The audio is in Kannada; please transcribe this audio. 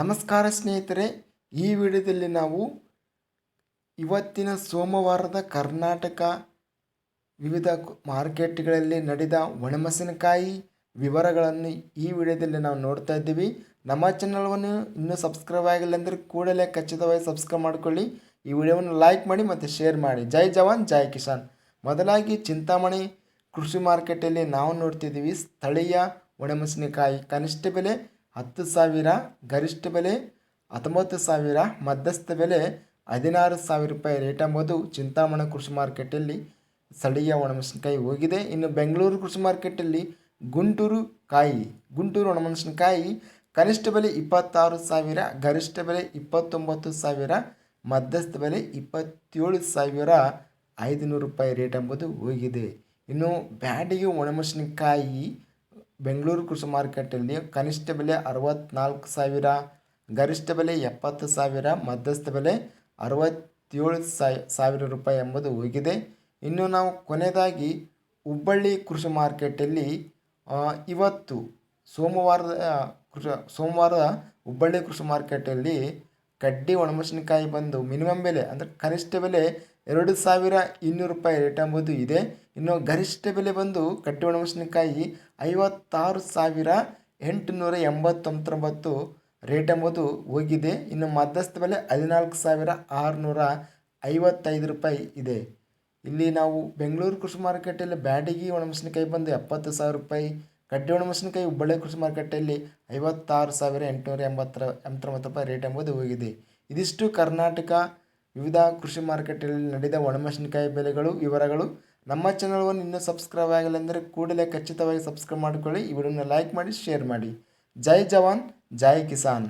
ನಮಸ್ಕಾರ ಸ್ನೇಹಿತರೆ, ಈ ವಿಡಿಯೋದಲ್ಲಿ ನಾವು ಇವತ್ತಿನ ಸೋಮವಾರದ ಕರ್ನಾಟಕ ವಿವಿಧ ಮಾರ್ಕೆಟ್ಗಳಲ್ಲಿ ನಡೆದ ಒಣಮೆಣಸಿನಕಾಯಿ ವಿವರಗಳನ್ನು ಈ ವಿಡಿಯೋದಲ್ಲಿ ನಾವು ನೋಡ್ತಾ ಇದ್ದೀವಿ. ನಮ್ಮ ಚಾನಲ್ವನ್ನು ಇನ್ನೂ ಸಬ್ಸ್ಕ್ರೈಬ್ ಆಗಿಲ್ಲ ಅಂದರೆ ಕೂಡಲೇ ಖಚಿತವಾಗಿ ಸಬ್ಸ್ಕ್ರೈಬ್ ಮಾಡಿಕೊಳ್ಳಿ. ಈ ವಿಡಿಯೋವನ್ನು ಲೈಕ್ ಮಾಡಿ ಮತ್ತು ಶೇರ್ ಮಾಡಿ. ಜೈ ಜವಾನ್, ಜೈ ಕಿಸಾನ್. ಮೊದಲಾಗಿ ಚಿಂತಾಮಣಿ ಕೃಷಿ ಮಾರ್ಕೆಟಲ್ಲಿ ನಾವು ನೋಡ್ತಿದ್ದೀವಿ ಸ್ಥಳೀಯ ಒಣಮೆಣಸಿನಕಾಯಿ. ಕನಿಷ್ಠ ಬೆಲೆ ಹತ್ತು ಸಾವಿರ ಗರಿಷ್ಠ ಬೆಲೆ, ಹತ್ತೊಂಬತ್ತು ಸಾವಿರ ಮಧ್ಯಸ್ಥ ಬೆಲೆ, ಹದಿನಾರು ಸಾವಿರ ರೂಪಾಯಿ ರೇಟ್ ಎಂಬುದು ಚಿಂತಾಮಣ ಕೃಷಿ ಮಾರ್ಕೆಟಲ್ಲಿ ಸ್ಥಳೀಯ ಒಣಮೆಣಸಿನಕಾಯಿ ಹೋಗಿದೆ. ಇನ್ನು ಬೆಂಗಳೂರು ಕೃಷಿ ಮಾರ್ಕೆಟಲ್ಲಿ ಗುಂಟೂರು ಕಾಯಿ, ಗುಂಟೂರು ಒಣಮೆಣಸಿನಕಾಯಿ ಕನಿಷ್ಠ ಬೆಲೆ ಇಪ್ಪತ್ತಾರು ಸಾವಿರ, ಗರಿಷ್ಠ ಬೆಲೆ ಇಪ್ಪತ್ತೊಂಬತ್ತು ಸಾವಿರ, ಮಧ್ಯಸ್ಥ ಬೆಲೆ ಇಪ್ಪತ್ತೇಳು ಸಾವಿರ ಐದುನೂರು ರೂಪಾಯಿ ರೇಟ್ ಎಂಬುದು ಹೋಗಿದೆ. ಇನ್ನು ಬ್ಯಾಡಿಗೆ ಒಣಮೆಣಸಿನಕಾಯಿ ಬೆಂಗಳೂರು ಕೃಷಿ ಮಾರುಕಟ್ಟೆಯಲ್ಲಿ ಕನಿಷ್ಠ ಬೆಲೆ ಅರವತ್ತ್ನಾಲ್ಕು ಸಾವಿರ, ಗರಿಷ್ಠ ಬೆಲೆ ಎಪ್ಪತ್ತು ಸಾವಿರ, ಮಧ್ಯಸ್ಥ ಬೆಲೆ ಅರವತ್ತೇಳು ಸಾವಿರ ರೂಪಾಯಿ ಎಂಬುದು ಹೋಗಿದೆ. ಇನ್ನು ನಾವು ಕೊನೆಯದಾಗಿ ಹುಬ್ಬಳ್ಳಿ ಕೃಷಿ ಮಾರ್ಕೆಟಲ್ಲಿ ಇವತ್ತು ಸೋಮವಾರದ ಕೃಷಿ, ಸೋಮವಾರ ಹುಬ್ಬಳ್ಳಿ ಕೃಷಿ ಮಾರ್ಕೆಟಲ್ಲಿ ಕಡ್ಡಿ ಒಣಮೆಣಸಿನಕಾಯಿ ಬಂದು ಮಿನಿಮಮ್ ಬೆಲೆ, ಅಂದರೆ ಕನಿಷ್ಠ ಬೆಲೆ ಎರಡು ಸಾವಿರ ಇನ್ನೂರು ರೂಪಾಯಿ ರೇಟ್ ಎಂಬುದು ಇದೆ. ಇನ್ನು ಗರಿಷ್ಠ ಬೆಲೆ ಬಂದು ಕಡ್ಡಿ ಒಣಮೆಣಸಿನಕಾಯಿ ಐವತ್ತಾರು ಸಾವಿರ ಎಂಟುನೂರ ಎಂಬತ್ತೊಂಬತ್ತೊಂಬತ್ತು ರೇಟ್ ಎಂಬುದು ಹೋಗಿದೆ. ಇನ್ನು ಮಧ್ಯಸ್ಥ ಬೆಲೆ ಹದಿನಾಲ್ಕು ಸಾವಿರ ಆರುನೂರ ಐವತ್ತೈದು ರೂಪಾಯಿ ಇದೆ. ಇಲ್ಲಿ ನಾವು ಬೆಂಗಳೂರು ಕೃಷಿ ಮಾರುಕಟ್ಟೆಯಲ್ಲಿ ಬ್ಯಾಡಗಿ ಒಣಮೆಣಸಿನಕಾಯಿ ಬಂದು ಎಪ್ಪತ್ತು ಸಾವಿರ ರೂಪಾಯಿ ಕಡ್ಡಿ ಒಣಮೆಣಸಿನಕಾಯಿ ಹುಬ್ಬಳ್ಳಿ ಕೃಷಿ ಮಾರುಕಟ್ಟೆಯಲ್ಲಿ ಐವತ್ತಾರು ಸಾವಿರ ಎಂಟುನೂರ ಎಂಬತ್ತರ, ಎಂಬತ್ತೊಂಬತ್ತು ರೂಪಾಯಿ ರೇಟ್ ಎಂಬುದು ಹೋಗಿದೆ. ಇದಿಷ್ಟು ಕರ್ನಾಟಕ ವಿವಿಧ ಕೃಷಿ ಮಾರುಕಟ್ಟೆಯಲ್ಲಿ ನಡೆದ ಒಣಮೆಣಸಿನಕಾಯಿ ಬೆಲೆಗಳು ವಿವರಗಳು. ನಮ್ಮ ಚಾನಲ್ವನ್ನು ಇನ್ನೂ ಸಬ್ಸ್ಕ್ರೈಬ್ ಆಗಿಲ್ಲ ಅಂದರೆ ಕೂಡಲೇ ಖಚಿತವಾಗಿ ಸಬ್ಸ್ಕ್ರೈಬ್ ಮಾಡಿಕೊಳ್ಳಿ. ಈ ವಿಡಿಯೋನ ಲೈಕ್ ಮಾಡಿ ಶೇರ್ ಮಾಡಿ. ಜೈ ಜವಾನ್, ಜೈ ಕಿಸಾನ್.